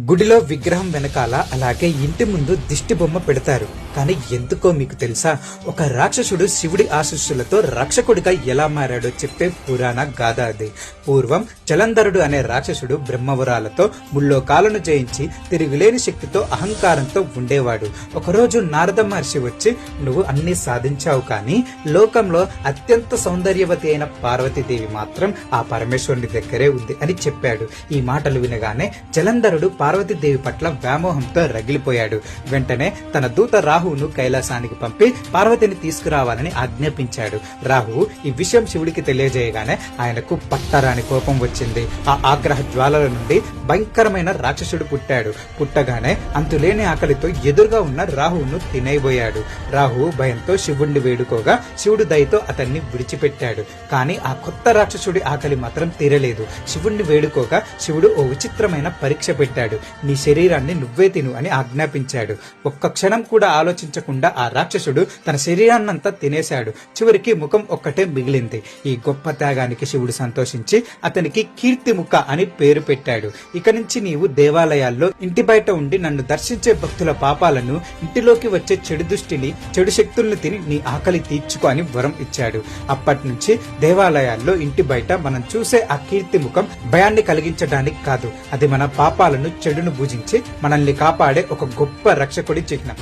గుడిలో విగ్రహం వెనకాల అలాగే ఇంటి ముందు దిష్టి బొమ్మ పెడతారు. కానీ ఎందుకో మీకు తెలుసా? ఒక రాక్షసుడు శివుడి ఆశీస్సులతో రక్షకుడిగా ఎలా మారాడో చెప్పే పురాణ గాథ అది. పూర్వం జలంధరుడు అనే రాక్షసుడు బ్రహ్మవరాలతో ముల్లోకాలను జయించి తిరుగులేని శక్తితో అహంకారంతో ఉండేవాడు. ఒకరోజు నారద మహర్షి వచ్చి నువ్వు అన్ని సాధించావు కానీ లోకంలో అత్యంత సౌందర్యవతి అయిన పార్వతీదేవి మాత్రం ఆ పరమేశ్వరుని దగ్గరే ఉంది అని చెప్పాడు. ఈ మాటలు వినగానే జలంధరుడు పార్వతీదేవి పట్ల వ్యామోహంతో రగిలిపోయాడు. వెంటనే తన దూత రాహువును కైలాసానికి పంపి పార్వతిని తీసుకురావాలని ఆజ్ఞాపించాడు. రాహువు ఈ విషయం శివుడికి తెలియజేయగానే ఆయనకు పట్టరాని కోపం వచ్చింది. ఆ ఆగ్రహ జ్వాలల నుండి భయంకరమైన రాక్షసుడు పుట్టాడు. పుట్టగానే అంతులేని ఆకలితో ఎదురుగా ఉన్న రాహువును తినేయబోయాడు. రాహువు భయంతో శివుణ్ణి వేడుకోగా శివుడు దయతో అతన్ని విడిచిపెట్టాడు. కానీ ఆ కొత్త రాక్షసుడి ఆకలి మాత్రం తీరలేదు. శివుణ్ణి వేడుకోగా శివుడు ఓ విచిత్రమైన పరీక్ష పెట్టాడు. నీ శరీరాన్ని నువ్వే తిను అని ఆజ్ఞాపించాడు. ఒక్క క్షణం కూడా ఆలోచించకుండా ఆ రాక్షసుడు తన శరీరాన్నంతా తినేశాడు. చివరికి ముఖం ఒక్కటే మిగిలింది. ఈ గొప్ప త్యాగానికి శివుడు సంతోషించి అతనికి కీర్తిముఖ అని పేరు పెట్టాడు. ఇక నుంచి నీవు దేవాలయాల్లో ఇంటి బయట ఉండి నన్ను దర్శించే భక్తుల పాపాలను ఇంటిలోకి వచ్చే చెడు దృష్టిని చెడు శక్తుల్ని తిని నీ ఆకలి తీర్చుకో అని వరం ఇచ్చాడు. అప్పటి నుంచి దేవాలయాల్లో ఇంటి బయట మనం చూసే ఆ కీర్తి ముఖం భయాన్ని కలిగించడానికి కాదు. అది మన పాపాలను చెడును భుజించి మనల్ని కాపాడే ఒక గొప్ప రక్షకుడి చిహ్నం